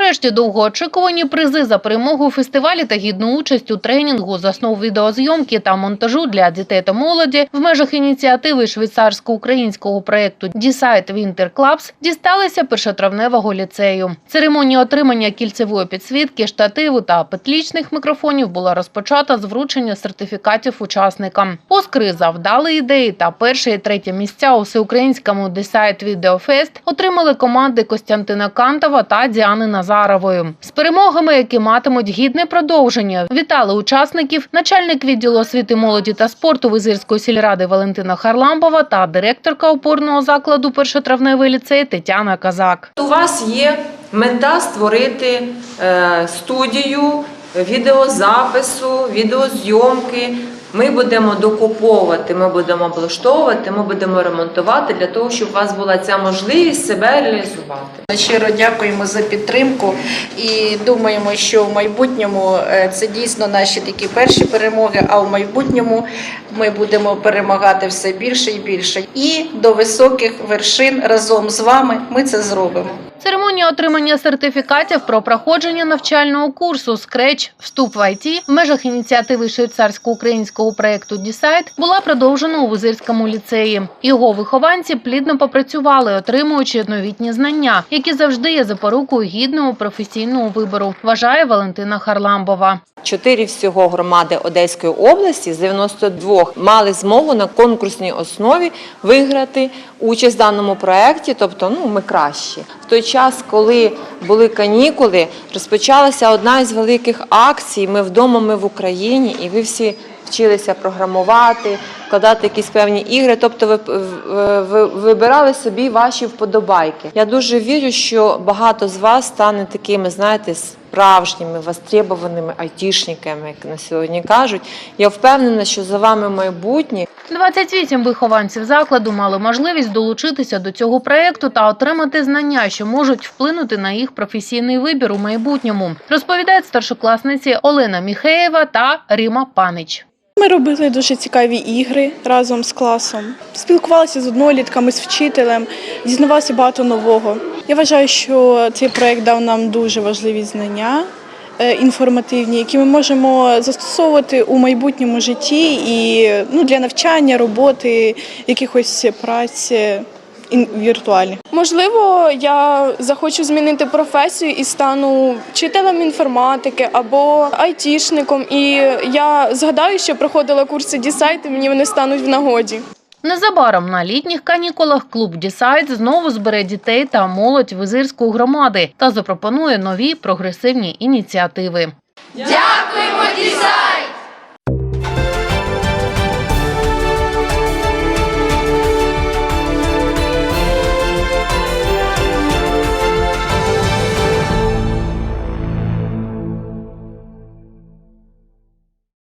Нарешті довгоочікувані призи за перемогу у фестивалі та гідну участь у тренінгу з основ відеозйомки та монтажу для дітей та молоді в межах ініціативи швейцарсько-українського проєкту Decide Winter Clubs дісталися першотравневого ліцею. Церемонія отримання кільцевої підсвітки, штативу та петлічних мікрофонів була розпочата з вручення сертифікатів учасникам. Оскри за вдалі ідеї та перше і третє місця у всеукраїнському Video Fest отримали команди Костянтина Кантова та Діани Назарової. З перемогами, які матимуть гідне продовження, вітали учасників начальник відділу освіти молоді та спорту Визирської сільради Валентина Харламбова та директорка опорного закладу першотравневий ліцей Тетяна Казак. У вас є мета створити е, студію відеозапису, відеозйомки. Ми будемо докуповувати, ми будемо облаштовувати, ми будемо ремонтувати для того, щоб у вас була ця можливість себе реалізувати. Щиро дякуємо за підтримку і думаємо, що в майбутньому е, це дійсно наші такі перші перемоги. А в майбутньому ми будемо перемагати все більше і більше. І до високих вершин разом з вами ми це зробимо. Церемонія отримання сертифікатів про проходження навчального курсу Scratch Вступ в ІТ в межах ініціативи швейцарсько-українського проєкту Decide була продовжена у Визирському ліцеї. Його вихованці плідно попрацювали, отримуючи новітні знання, які завжди є запорукою гідного професійного вибору, вважає Валентина Харламбова. Чотири всього громади Одеської області з 92 мали змогу на конкурсній основі виграти участь в даному проєкті, тобто ну, ми кращі. В той час, коли були канікули, розпочалася одна із великих акцій. Ми вдома, ми в Україні, і ви всі вчилися програмувати, вкладати якісь певні ігри, тобто ви, ви, ви вибирали собі ваші вподобайки. Я дуже вірю, що багато з вас стане такими, знаєте, справжніми, востребованими айтішниками, як на сьогодні кажуть. Я впевнена, що за вами майбутнє. 28 вихованців закладу мали можливість долучитися до цього проєкту та отримати знання, що можуть вплинути на їх професійний вибір у майбутньому, розповідають старшокласниці Олена Міхеєва та Ріма Панич. Ми робили дуже цікаві ігри разом з класом. Спілкувалися з однолітками, з вчителем, дізнавалися багато нового. Я вважаю, що цей проект дав нам дуже важливі знання е, інформативні, які ми можемо застосовувати у майбутньому житті і ну, для навчання, роботи, якихось праць ін- Можливо, я захочу змінити професію і стану вчителем інформатики або айтішником. І я згадаю, що проходила курси Дісайт, і мені вони стануть в нагоді. Незабаром на літніх канікулах клуб Дісайд знову збере дітей та молодь визирської громади та запропонує нові прогресивні ініціативи. Дякую!